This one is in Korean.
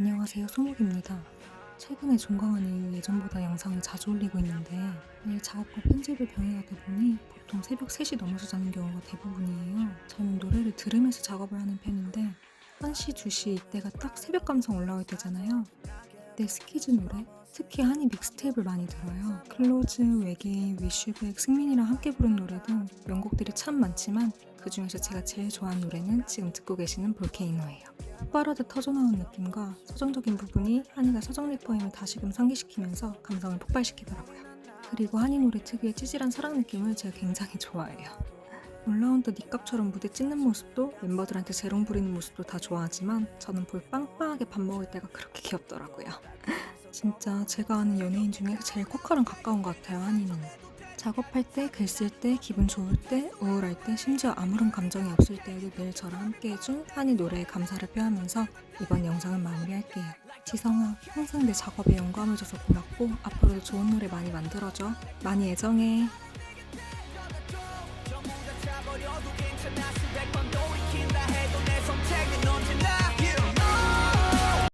안녕하세요 소목입니다. 최근에 종강한이 예전보다 영상을 자주 올리고 있는데 매일 작업과 편집을 병행하다 보니 보통 새벽 3시 넘어서 자는 경우가 대부분이에요. 저는 노래를 들으면서 작업을 하는 편인데 1시, 2시 이때가 딱 새벽 감성 올라올 때잖아요. 이때 스키즈 노래, 특히 한이 믹스테이프를 많이 들어요. 클로즈, 외계인, 위슈백, 승민이랑 함께 부른 노래 등 명곡들이 참 많지만 그 중에서 제가 제일 좋아하는 노래는 지금 듣고 계시는 볼케이노예요. 폭발하듯 터져나온 느낌과 서정적인 부분이 한이가 서정 래퍼임을 다시금 상기시키면서 감성을 폭발시키더라고요. 그리고 한이 노래 특유의 찌질한 사랑 느낌을 제가 굉장히 좋아해요. 올라온 듯 니값처럼 무대 찢는 모습도 멤버들한테 재롱 부리는 모습도 다 좋아하지만 저는 볼 빵빵하게 밥 먹을 때가 그렇게 귀엽더라고요. 진짜 제가 아는 연예인 중에 제일 코카랑 가까운 것 같아요, 한이는. 작업할 때, 글 쓸 때, 기분 좋을 때, 우울할 때, 심지어 아무런 감정이 없을 때에도 늘 저랑 함께 해준 한이 노래에 감사를 표하면서 이번 영상은 마무리할게요. 지성아, 항상 내 작업에 영감을 줘서 고맙고 앞으로도 좋은 노래 많이 만들어줘. 많이 애정해.